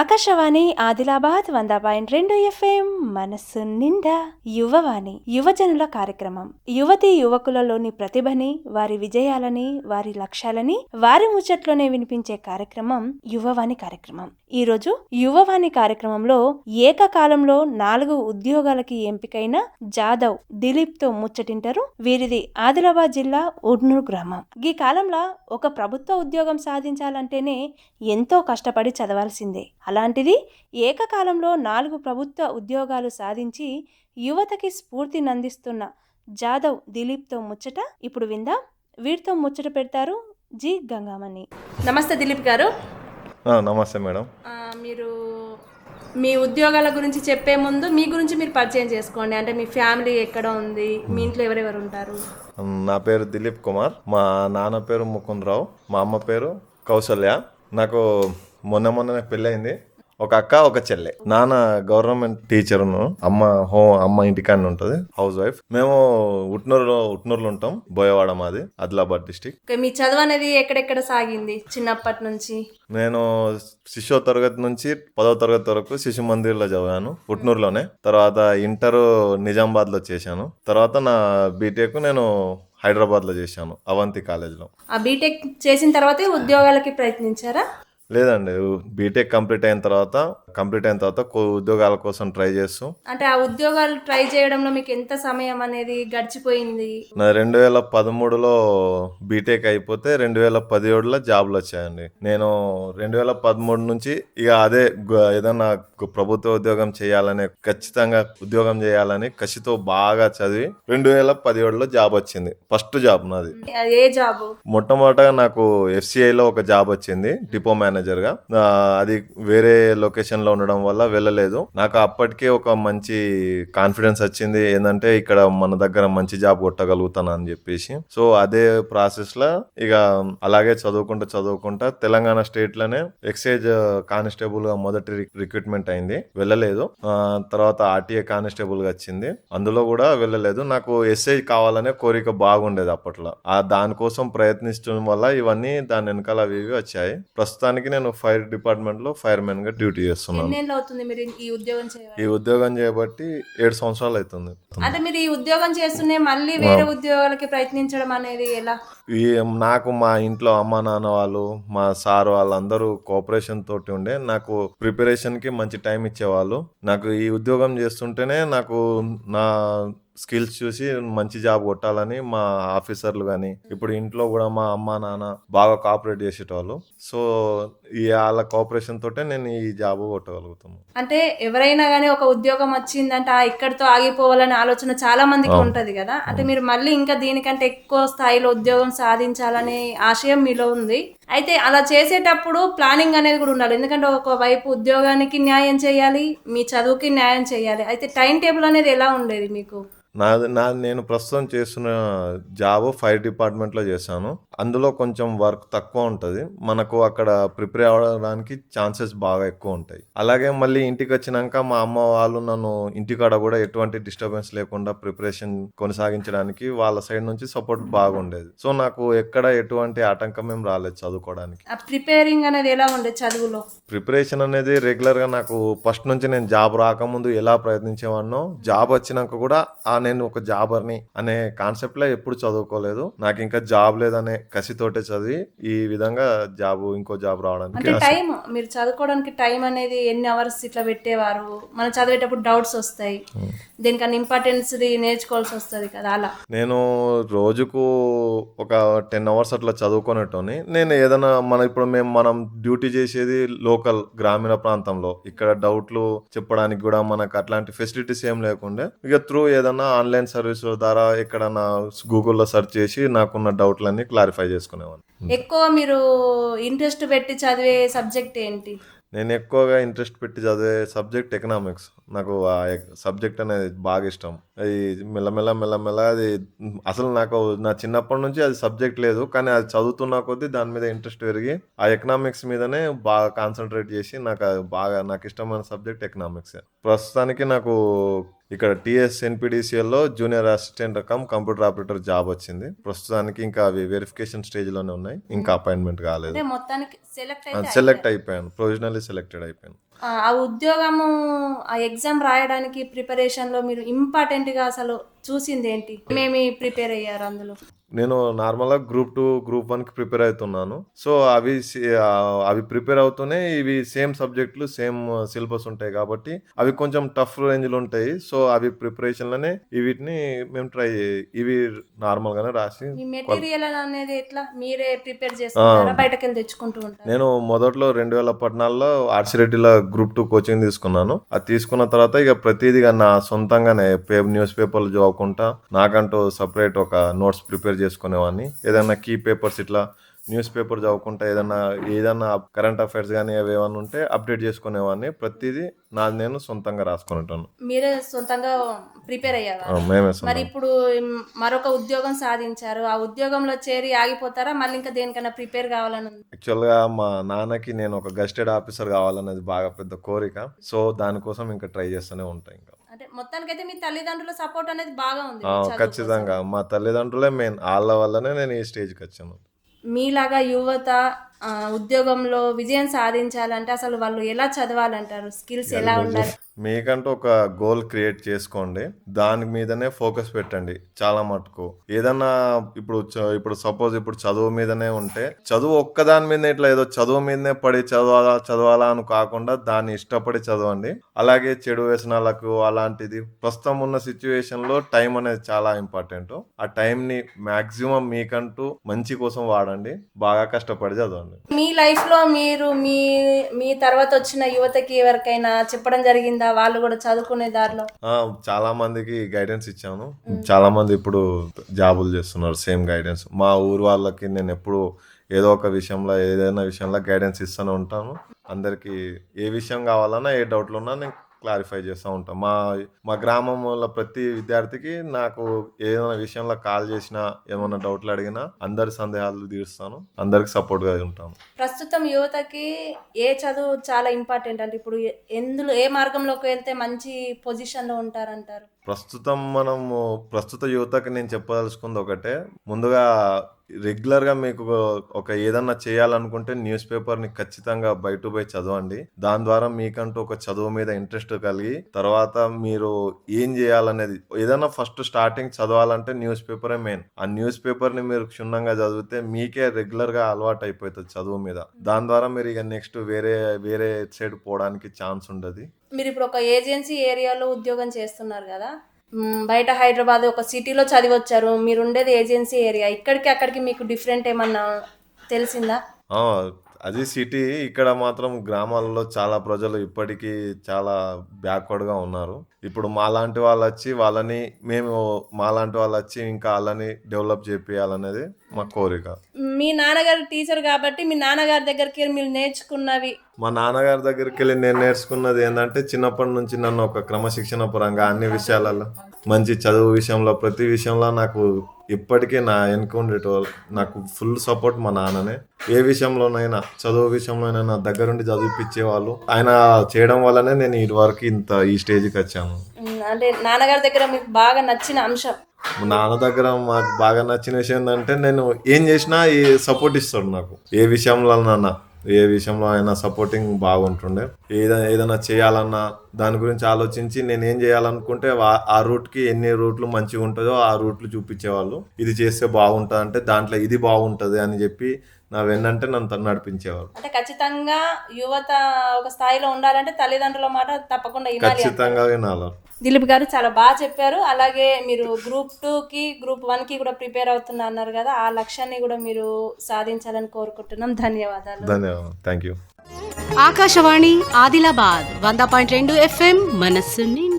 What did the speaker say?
ఆకాశవాణి ఆదిలాబాద్ వంద పాయింట్ రెండు ఎఫ్ఎం మనస్సు నిండా యువవాణి యువజనుల కార్యక్రమం. యువతి యువకులలోని ప్రతిభని వారి విజయాలని వారి లక్ష్యాలని వారి ముచ్చట్లోనే వినిపించే కార్యక్రమం యువవాణి కార్యక్రమం. ఈ రోజు యువవాణి కార్యక్రమంలో ఏకకాలంలో నాలుగు ఉద్యోగాలకి ఎంపికైన జాదవ్ దిలీప్తో ముచ్చటింటారు వీరిది ఆదిలాబాద్ జిల్లా ఉడ్నూరు గ్రామం. ఈ కాలంలో ఒక ప్రభుత్వ ఉద్యోగం సాధించాలంటేనే ఎంతో కష్టపడి చదవాల్సిందే. అలాంటిది ఏకకాలంలో నాలుగు ప్రభుత్వ ఉద్యోగాలు సాధించి యువతకి స్ఫూర్తినందిస్తున్న జాదవ్ దిలీప్తో ముచ్చట ఇప్పుడు విందాం. వీరితో ముచ్చట పెడతారు జి. గంగామణి. నమస్తే దిలీప్ గారు. ఆ, నమస్తే మేడం. మీరు మీ ఉద్యోగాల గురించి చెప్పే ముందు మీ గురించి మీరు పరిచయం చేసుకోండి. అంటే మీ ఫ్యామిలీ ఎక్కడ ఉంది? మీ ఇంట్లో ఎవరెవరు ఉంటారు? నా పేరు దిలీప్ కుమార్. మా నాన్న పేరు ముకుందరావు. మా అమ్మ పేరు కౌసల్య. నాకు మొన్న మొన్ననే పెళ్ళయింది. ఒక అక్క ఒక చెల్లె. నాన్న గవర్నమెంట్ టీచర్ను అమ్మ హో అమ్మ ఇంటికాడనే ఉంటుంది. Housewife. మేము ఉట్నూరులో ఉట్నూరులో ఉంటాం. బోయవాడ మాది ఆదిలాబాద్ డిస్టిక్. మీ చదువు అనేది ఎక్కడెక్కడ సాగింది చిన్నప్పటి నుంచి? నేను శిశు తరగతి నుంచి పదవ తరగతి వరకు శిశు మందిర్లో చదివాను పుట్నూరులోనే తర్వాత ఇంటర్ నిజామాబాద్లో చేశాను. తర్వాత నా బీటెక్ నేను హైదరాబాద్లో చేశాను అవంతి కాలేజ్లో. ఆ బీటెక్ చేసిన తర్వాతే ఉద్యోగాలకి ప్రయత్నించారా? లేదండి బీటెక్ కంప్లీట్ అయిన తర్వాత కంప్లీట్ అయిన తర్వాత ఉద్యోగాల కోసం ట్రై చేస్తూ అంటే ఆ ఉద్యోగాలు ట్రై చేయడంలో మీకు ఎంత సమయం అనేది గడిచిపోయింది? నా రెండు వేల పదమూడులో బీటెక్ అయిపోతే రెండు వేల పదిహేడులో జాబ్లు వచ్చాయండి. నేను రెండు వేల పదమూడు నుంచి ఇక అదే ఏదన్నా ప్రభుత్వ ఉద్యోగం చేయాలని ఖచ్చితంగా ఉద్యోగం చేయాలని కసితో బాగా చదివి రెండు వేల పదిహేడులో జాబ్ వచ్చింది. ఫస్ట్ జాబ్ నాది. ఏ జాబ్? మొట్టమొదటగా నాకు ఎఫ్సిఐలో ఒక జాబ్ వచ్చింది డిపో మేనేజర్గా అది వేరే లొకేషన్ లో ఉండడం వల్ల వెళ్ళలేదు. నాకు అప్పటికే ఒక మంచి కాన్ఫిడెన్స్ వచ్చింది. ఏంటంటే ఇక్కడ మన దగ్గర మంచి జాబ్ కొట్టగలుగుతాను అని చెప్పేసి. సో అదే ప్రాసెస్లో ఇక అలాగే చదువుకుంటా చదువుకుంటా తెలంగాణ స్టేట్లోనే ఎక్సైజ్ కానిస్టేబుల్గా మొదటి రిక్రూట్మెంట్ అయింది. వెళ్ళలేదు. తర్వాత ఆర్టీఏ కానిస్టేబుల్గా వచ్చింది. అందులో కూడా వెళ్ళలేదు. నాకు ఎస్ఐ కావాలనే కోరిక బాగుండేది అప్పట్లో. ఆ దానికోసం ప్రయత్నించడం వల్ల ఇవన్నీ దాని వెనకాల అవి ఇవి వచ్చాయి. ప్రస్తుతానికి నేను ఫైర్ డిపార్ట్మెంట్లో ఫైర్ మెన్గా డ్యూటీ చేస్తున్నాను ఎన్నేళ్ళు అవుతుంది మీరు ఈ ఉద్యోగం చేయాలి ఈ ఉద్యోగం చేయబట్టి ఏడు సంవత్సరాలు అవుతుంది. అంటే మీరు ఈ ఉద్యోగం చేస్తూనే మళ్ళీ వేరే ఉద్యోగాలకి ప్రయత్నించడం అనేది ఎలా? ఈ నాకు మా ఇంట్లో అమ్మ నాన్న వాళ్ళు మా సార్ వాళ్ళందరూ కోఆపరేషన్ తోటి ఉండే నాకు ప్రిపరేషన్కి మంచి టైం ఇచ్చేవాళ్ళు. నాకు ఈ ఉద్యోగం చేస్తుంటేనే నాకు నా స్కిల్స్ చూసి మంచి జాబ్ కొట్టాలని మా ఆఫీసర్లు కానీ ఇప్పుడు ఇంట్లో కూడా మా అమ్మ నాన్న బాగా కోఆపరేట్ చేసేటోళ్ళు. సో ఈ వాళ్ళ కోఆపరేషన్ తోటే నేను ఈ జాబ్ కొట్టగలుగుతాను అంటే ఎవరైనా కానీ ఒక ఉద్యోగం వచ్చిందంటే ఆ ఇక్కడితో ఆగిపోవాలనే ఆలోచన చాలా మందికి ఉంటది కదా? అంటే మీరు మళ్ళీ ఇంకా దీనికంటే ఎక్కువ స్థాయిలో ఉద్యోగం సాధించాలనే ఆశయం మీలో ఉంది. అయితే అలా చేసేటప్పుడు ప్లానింగ్ అనేది కూడా ఉండాలి. ఎందుకంటే ఒక వైపు ఉద్యోగానికి న్యాయం చేయాలి మీ చదువుకి న్యాయం చేయాలి. అయితే టైం టేబుల్ అనేది ఎలా ఉండేది మీకు? నాది నా నేను ప్రస్తుతం చేస్తున్న జాబ్ ఫైర్ డిపార్ట్మెంట్లో చేశాను. అందులో కొంచెం వర్క్ తక్కువ ఉంటుంది. మనకు అక్కడ ప్రిపేర్ అవ్వడానికి ఛాన్సెస్ బాగా ఎక్కువ ఉంటాయి. అలాగే మళ్ళీ ఇంటికి వచ్చినాక మా అమ్మ వాళ్ళు నన్ను ఇంటికాడ కూడా ఎటువంటి డిస్టర్బెన్స్ లేకుండా ప్రిపరేషన్ కొనసాగించడానికి వాళ్ళ సైడ్ నుంచి సపోర్ట్ బాగుండేది. సో నాకు ఎక్కడ ఎటువంటి ఆటంకం ఏం రాలేదు చదువుకోవడానికి. ప్రిపేరింగ్ అనేది ఎలా ఉండేది చదువులో? ప్రిపరేషన్ అనేది రెగ్యులర్గా నాకు ఫస్ట్ నుంచి నేను జాబ్ రాకముందు ఎలా ప్రయత్నించేవాడినో జాబ్ వచ్చినాక కూడా ఆ నేను ఒక జాబర్ని అనే కాన్సెప్ట్లో ఎప్పుడు చదువుకోలేదు. నాకు ఇంకా జాబ్ లేదనే కసితోటే చదివి ఈ విధంగా జాబ్ ఇంకో జాబ్ రావడానికి టైం మీరు చదువుకోవడానికి టైం అనేది ఎన్ని అవర్స్ ఇట్లా పెట్టేవారు? మనం చదివేటప్పుడు డౌట్స్ వస్తాయి. దీనికన్నా ఇంపార్టెన్స్ నేర్చుకోవాల్సి వస్తుంది కదా అలా. నేను రోజుకు ఒక టెన్ అవర్స్ అట్లా చదువుకునేటోని నేను ఏదైనా మన ఇప్పుడు మేము మనం డ్యూటీ చేసేది లోకల్ గ్రామీణ ప్రాంతంలో. ఇక్కడ డౌట్లు చెప్పడానికి కూడా మనకు అట్లాంటి ఫెసిలిటీస్ ఏం లేకుండే. ఇక త్రూ ఏదైనా ఆన్లైన్ సర్వీస్ ద్వారా ఎక్కడన్నా గూగుల్లో సెర్చ్ చేసి నాకున్న డౌట్లన్నీ క్లారిఫై చేసుకునేవాడిని. ఎక్కువ మీరు ఇంట్రెస్ట్ పెట్టి చదివే సబ్జెక్ట్ ఏంటి? నేను ఎక్కువగా ఇంట్రెస్ట్ పెట్టి చదివే సబ్జెక్ట్ ఎకనామిక్స్. నాకు ఆ సబ్జెక్ట్ అనేది బాగా ఇష్టం. అది మెల్లమెల్ల మెల్లమెల్ల అది అసలు నాకు నా చిన్నప్పటి నుంచి అది సబ్జెక్ట్ లేదు. కానీ అది చదువుతున్న కొద్దీ దాని మీద ఇంట్రెస్ట్ పెరిగి ఆ ఎకనామిక్స్ మీదనే బాగా కాన్సన్ట్రేట్ చేసి నాకు బాగా నాకు ఇష్టమైన సబ్జెక్ట్ ఎకనామిక్స్. ప్రస్తుతానికి నాకు ఇక్కడ టిఎస్ ఎన్పిడిసిఎల్లో జూనియర్ అసిస్టెంట్ రకం కంప్యూటర్ ఆపరేటర్ జాబ్ వచ్చింది. ప్రస్తుతానికి ఇంకా అవి వెరిఫికేషన్ స్టేజ్లోనే ఉన్నాయి. ఇంకా అపాయింట్మెంట్ కాలేదు. మొత్తానికి సెలెక్ట్ అయిపోయాను. ప్రొవిజనల్లీ సెలెక్టెడ్ అయిపోయాను. ఆ ఆ ఉద్యోగము ఆ ఎగ్జామ్ రాయడానికి ప్రిపరేషన్లో మీరు ఇంపార్టెంట్గా అసలు చూసింది ఏంటి? మేమి ప్రిపేర్ అయ్యారు అందులో? నేను నార్మల్గా గ్రూప్ టూ గ్రూప్ వన్కి ప్రిపేర్ అవుతున్నాను. సో అవి అవి ప్రిపేర్ అవుతూనే ఇవి సేమ్ సబ్జెక్టులు సేమ్ సిలబస్ ఉంటాయి కాబట్టి అవి కొంచెం టఫ్ రేంజ్లో ఉంటాయి. సో అవి ప్రిపరేషన్లోనే వీటిని మేము ట్రై ఇవి నార్మల్గానే రాసి మెటీరియల్ అనేది ఎట్లా? మీరే ప్రిపేర్ వెళ్ళి తెచ్చుకుంటూ ఉంటారు? నేను మొదట్లో రెండు వేల పద్నాలుగులో ఆర్సిరెడ్డిలో గ్రూప్ టూ కోచింగ్ తీసుకున్నాను. అది తీసుకున్న తర్వాత ఇక ప్రతిదిగా నా సొంతంగానే న్యూస్ పేపర్లు చదువుకుంటా నాకంటూ సపరేట్ ఒక నోట్స్ ప్రిపేర్ చేసుకునేవాడిని. ఏదైనా కీ పేపర్స్ ఇట్లా న్యూస్ పేపర్ చదువుకుంటా ఏదైనా ఏదైనా కరెంట్ అఫైర్స్ కానీ అవి ఏమైనా ఉంటే అప్డేట్ చేసుకునేవాడిని. ప్రతిదీ నాది నేను సొంతంగా రాసుకుంటాను మీరే సొంతంగా ప్రిపేర్ అయ్యారా? మేమే మరి ఇప్పుడు మరొక ఉద్యోగం సాధించారు. ఆ ఉద్యోగంలో చేరి ఆగిపోతారా? మళ్ళీ ఇంకా దేనికైనా ప్రిపేర్ కావాలని యాక్చువల్గా మా నాన్నకి నేను ఒక గస్టెడ్ ఆఫీసర్ కావాలనేది బాగా పెద్ద కోరిక. సో దానికోసం ఇంకా ట్రై చేస్తూనే ఉంటాను ఇంకా. మొత్తానికైతే మీ తల్లిదండ్రుల సపోర్ట్ అనేది బాగా ఉంది. ఖచ్చితంగా. మా తల్లిదండ్రులే మెయిన్ వాళ్ళ వల్లనే నేను ఈ స్టేజ్కి వచ్చాను. మీలాగా యువత ఉద్యోగంలో విజయం సాధించాలంటే అసలు వాళ్ళు ఎలా చదవాలంటారు? స్కిల్స్ ఎలా ఉండాలి? మీకంటూ ఒక గోల్ క్రియేట్ చేసుకోండి. దాని మీదనే ఫోకస్ పెట్టండి చాలా మటుకు. ఏదన్నా ఇప్పుడు చ- ఇప్పుడు సపోజ్ ఇప్పుడు చదువు మీదనే ఉంటే చదువు ఒక్కదాని మీద ఇట్లా ఏదో చదువు మీదనే పడి చదవాలా చదవాలా అని కాకుండా దాన్ని ఇష్టపడి చదవండి. అలాగే చెడు వ్యసనాలకు అలాంటిది ప్రస్తుతం ఉన్న సిచ్యువేషన్లో టైం అనేది చాలా ఇంపార్టెంట్ ఆ టైం ని మాక్సిమం మీకంటూ మంచి కోసం వాడండి బాగా కష్టపడి చదవండి. మీ లైఫ్లో మీరు మీ మీ తర్వాత వచ్చిన యువతకి ఎవరికైనా చెప్పడం జరిగింది? వాళ్ళు కూడా చదువుకునే దారిలో. చాలా మందికి గైడెన్స్ ఇచ్చాను. చాలా మంది ఇప్పుడు జాబులు చేస్తున్నారు సేమ్ గైడెన్స్ మా ఊరు వాళ్ళకి నేను ఎప్పుడు ఏదో ఒక విషయంలో ఏదైనా విషయంలో గైడెన్స్ ఇస్తూనే ఉంటాను. అందరికి ఏ విషయం కావాలన్నా ఏ డౌట్లు ఉన్నా నేను క్లారిఫై చేస్తూ ఉంటాను మా మా గ్రామంలో ప్రతి విద్యార్థికి నాకు ఏదైనా విషయంలో కాల్ చేసినా ఏమైనా డౌట్లు అడిగినా అందరి సందేహాలు తీరుస్తాను. అందరికి సపోర్ట్గా ఉంటాను. ప్రస్తుతం యువతకి ఏ చదువు చాలా ఇంపార్టెంట్ అంటే ఇప్పుడు ఎందులో ఏ మార్గంలోకి వెళ్తే మంచి పొజిషన్లో ఉంటారంటారు? ప్రస్తుతం మనము ప్రస్తుత యువతకి నేను చెప్పదలుచుకుంది ఒకటే. ముందుగా రెగ్యులర్గా మీకు ఒక ఏదన్నా చేయాలనుకుంటే న్యూస్ పేపర్ని ఖచ్చితంగా బయట బై చదవండి. దాని ద్వారా మీకంటూ ఒక చదువు మీద ఇంట్రెస్ట్ కలిగి తర్వాత మీరు ఏం చేయాలనేది ఏదైనా ఫస్ట్ స్టార్టింగ్ చదవాలంటే న్యూస్ పేపరే మెయిన్. ఆ న్యూస్ పేపర్ని మీరు క్షుణ్ణంగా చదివితే మీకే రెగ్యులర్గా అలవాటు అయిపోతుంది చదువు మీద. దాని ద్వారా మీరు ఇక నెక్స్ట్ వేరే వేరే సైడ్ పోవడానికి ఛాన్స్ ఉండదు. మీరు ఇప్పుడు ఒక ఏజెన్సీ ఏరియాలో ఉద్యోగం చేస్తున్నారు కదా బయట హైదరాబాద్ ఒక సిటీలో చదివచ్చారు మీరు ఉండేది ఏజెన్సీ ఏరియా. ఇక్కడికి అక్కడికి మీకు డిఫరెంట్ ఏమన్నా తెలిసిందా? అది సిటీ ఇక్కడ మాత్రం గ్రామాలలో చాలా ప్రజలు ఇప్పటికీ చాలా బ్యాక్వర్డ్గా ఉన్నారు. ఇప్పుడు మాలాంటి వాళ్ళు వచ్చి వాళ్ళని మేము మాలాంటి వాళ్ళు వచ్చి ఇంకా వాళ్ళని డెవలప్ చేపియాలనేది మా కోరిక. మీ నాన్నగారు టీచర్ కాబట్టి మీ నాన్నగారి దగ్గరికి మీరు నేర్చుకున్నవి. మా నాన్నగారి దగ్గరికి వెళ్ళి నేను నేర్చుకున్నది ఏంటంటే చిన్నప్పటి నుంచి నన్ను ఒక క్రమశిక్షణ పరంగా అన్ని విషయాలలో మంచి చదువు విషయంలో ప్రతి విషయంలో నాకు ఇప్పటికీ నా వెనుక ఉండేటోళ్ళు నాకు ఫుల్ సపోర్ట్ మా నాన్ననే. ఏ విషయంలోనైనా చదువు విషయంలోనైనా దగ్గరుండి చదివిపించేవాళ్ళు ఆయన చేయడం వల్లనే నేను ఇటు వరకు ఇంత ఈ స్టేజ్కి వచ్చాను. అంటే నాన్నగారి దగ్గర మీకు బాగా నచ్చిన అంశం. మా నాన్న దగ్గర మాకు బాగా నచ్చిన విషయం ఏంటంటే నేను ఏం చేసినా ఈ సపోర్ట్ ఇస్తాడు నాకు. ఏ విషయంలో ఏ విషయంలో అయినా సపోర్టింగ్ బాగుంటుండే. ఏదైనా ఏదైనా చేయాలన్నా దాని గురించి ఆలోచించి నేను ఏం చేయాలనుకుంటే ఆ- ఆ రూట్కి ఎన్ని రూట్లు మంచిగా ఉంటుందో ఆ రూట్లు చూపించేవాళ్ళు. ఇది చేస్తే బాగుంటుంది అంటే దాంట్లో ఇది బాగుంటుంది అని చెప్పి నా వెన్నంటే నన్ను తను నడిపించేవాళ్ళు అంటే ఖచ్చితంగా యువత ఒక స్థాయిలో ఉండాలంటే తల్లిదండ్రుల మాట తప్పకుండా వినాలి. ఖచ్చితంగా వినాలి. దిలీప్ గారు చాలా బాగా చెప్పారు. అలాగే మీరు గ్రూప్ టూకి గ్రూప్ వన్కి కూడా ప్రిపేర్ అవుతున్నా అన్నారు కదా ఆ లక్ష్యాన్ని కూడా మీరు సాధించాలని కోరుకుంటున్నాం. ధన్యవాదాలు. ధన్యవాదాలు. థ్యాంక్ యూ ఆకాశవాణి ఆదిలాబాద్ వంద పాయింట్ రెండు ఎఫ్ఎం మనస్సు నిండా.